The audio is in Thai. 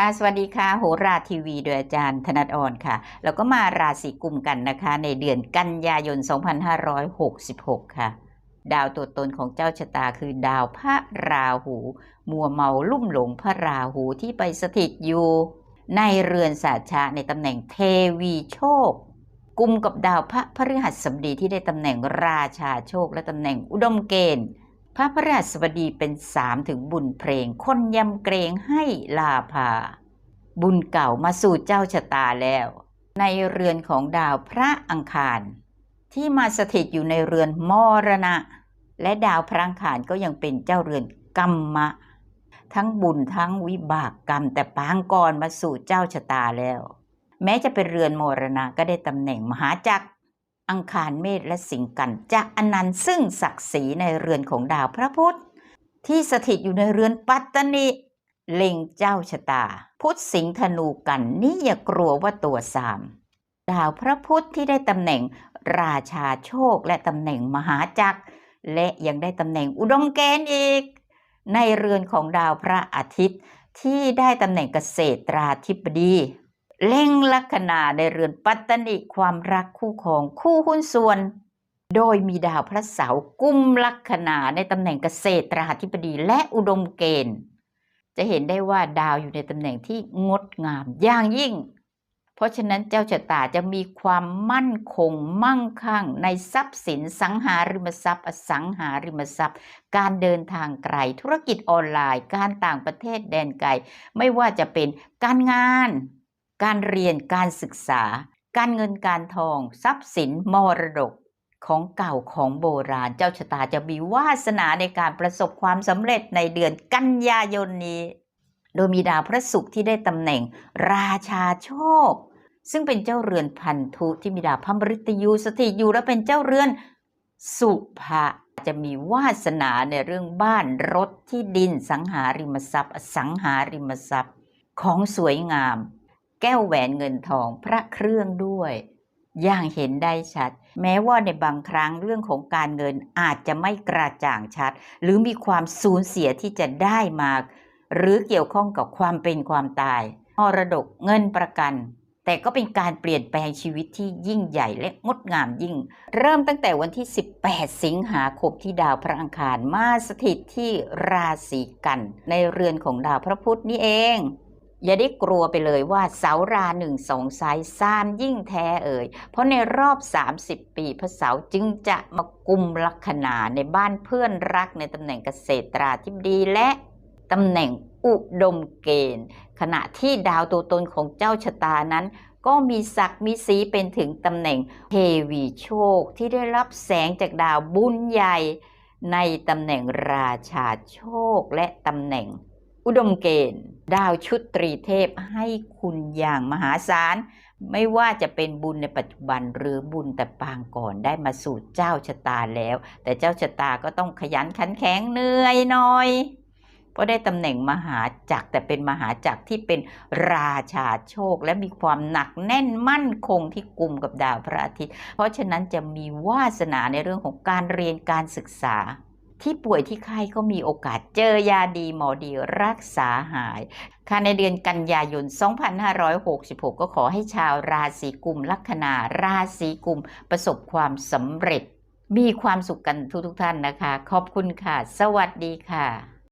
ค่ะสวัสดีค่ะ โหราทีวีโดยอาจารย์ธนัทอ่อนค่ะ แล้วก็มาราศีกุมกันนะคะ ในเดือนกันยายน 2566 ค่ะ ดาวตัวตนของเจ้าชะตาคือดาวพระราหู มัวเมาลุ่มหลงพระราหูที่ไปสถิตอยู่ในเรือนสาชะในตำแหน่งเทวีโชค กุมกับดาวพระพฤหัสบดีที่ได้ตำแหน่งราชาโชคและตำแหน่งอุดมเกณฑ์ พระพฤหัสบดีเป็นสามถึงบุญเพลง คนยำเกรงให้ลาภา บุญเก่ามาสู่เจ้าชะตาแล้ว ในเรือนของดาวพระอังคาร ที่มาสถิตอยู่ในเรือนมรณะ และดาวพระอังคารก็ยังเป็นเจ้าเรือนกรรมะ ทั้งบุญทั้งวิบากกรรม แต่ปางก่อนมาสู่เจ้าชะตาแล้ว แม้จะเป็นเรือนมรณะก็ได้ตำแหน่งมหาจักร อังคารเมษและสิงกันจะอนันต์ซึ่งศักดิ์ศรีในเรือนของดาวพระพุธ ที่สถิตอยู่ในเรือนปัตตนิเล็งเจ้าชะตา พุธสิงธนูกันนี่อย่ากลัวว่าตัวสามดาวพระพุธที่ได้ตำแหน่งราชาโชคและตำแหน่งมหาจักร และยังได้ตำแหน่งอุดมเกณฑ์อีก ในเรือนของดาวพระอาทิตย์ที่ได้ตำแหน่งเกษตราธิบดี เล็งลัคนาในเรือนปัตตนิความรักคู่ของคู่หุ้นส่วน โดยมีดาวพระเสาร์กุมลัคนาในตำแหน่งเกษตราธิบดีและอุดมเกณฑ์ จะเห็นได้ว่าดาวอยู่ในตำแหน่งที่งดงามอย่างยิ่ง เพราะฉะนั้นเจ้าชะตาจะมีความมั่นคงมั่งคั่งในทรัพย์สินสังหาริมทรัพย์ อสังหาริมทรัพย์ การเดินทางไกล ธุรกิจออนไลน์ การต่างประเทศแดนไกล ไม่ว่าจะเป็นการงาน การเรียนการศึกษา การเงินการทอง ทรัพย์สินมรดกของเก่าของโบราณเจ้าชะตาจะมีวาสนาในการประสบความสำเร็จในเดือนกันยายนนี้ โดยมีดาวพระศุกร์ที่ได้ตำแหน่งราชาโชค ซึ่งเป็นเจ้าเรือนพันธุที่มีดาวพระมฤตยูสถิตอยู่และเป็นเจ้าเรือนสุภะจะมีวาสนาในเรื่องบ้านรถที่ดินสังหาริมทรัพย์ สังหาริมทรัพย์ของสวยงาม แก้วแหวนเงินทองพระเครื่องด้วย อย่างเห็นได้ชัด แม้ว่าในบางครั้งเรื่องของการเงินอาจจะไม่กระจ่างชัด หรือมีความสูญเสียที่จะได้มา หรือเกี่ยวข้องกับความเป็นความตายมรดกเงินประกัน แต่ก็เป็นการเปลี่ยนแปลงชีวิตที่ยิ่งใหญ่และงดงามยิ่ง เริ่มตั้งแต่วันที่ 18 สิงหาคมที่ดาวพระอังคารมาสถิตที่ราศีกัน ในเรือนของดาวพระพุธนี่เอง อย่าได้กลัวไปเลยว่าเสาราหนึ่งสองไซส์ซามยิ่งแท้เอ่ย เพราะในรอบ 30 ปีพระเสาจึงจะมากุมลัคนาในบ้านเพื่อนรักในตำแหน่งเกษตราธิบดีและตำแหน่งอุดมเกณฑ์ ขณะที่ดาวตัวตนของเจ้าชะตานั้น ก็มีศักดิ์มีสีเป็นถึงตำแหน่งเทวีโชคที่ได้รับแสงจากดาวบุญใหญ่ในตำแหน่งราชาโชคและตำแหน่งอุดมเกณฑ์ ดาวชุดตรีเทพให้คุณอย่างมหาศาล ไม่ว่าจะเป็นบุญในปัจจุบันหรือบุญแต่ปางก่อนได้มาสู่เจ้าชะตาแล้ว แต่เจ้าชะตาก็ต้องขยันขันแข็งเหนื่อยหน่อยเพราะได้ตำแหน่งมหาจักรแต่เป็นมหาจักรที่เป็นราชาโชค และมีความหนักแน่นมั่นคงที่กลุ่มกับดาวพระอาทิตย์ เพราะฉะนั้นจะมีวาสนาในเรื่องของการเรียนการศึกษา ที่ป่วยที่ไข้ก็มีโอกาสเจอยาดีหมอดีรักษาหาย ค่ะในเดือนกันยายน 2566 ก็ขอให้ชาวราศีกุมลัคนาราศีกุมประสบความสำเร็จ มีความสุขกันทุกทุกท่านนะคะ ขอบคุณค่ะ สวัสดีค่ะ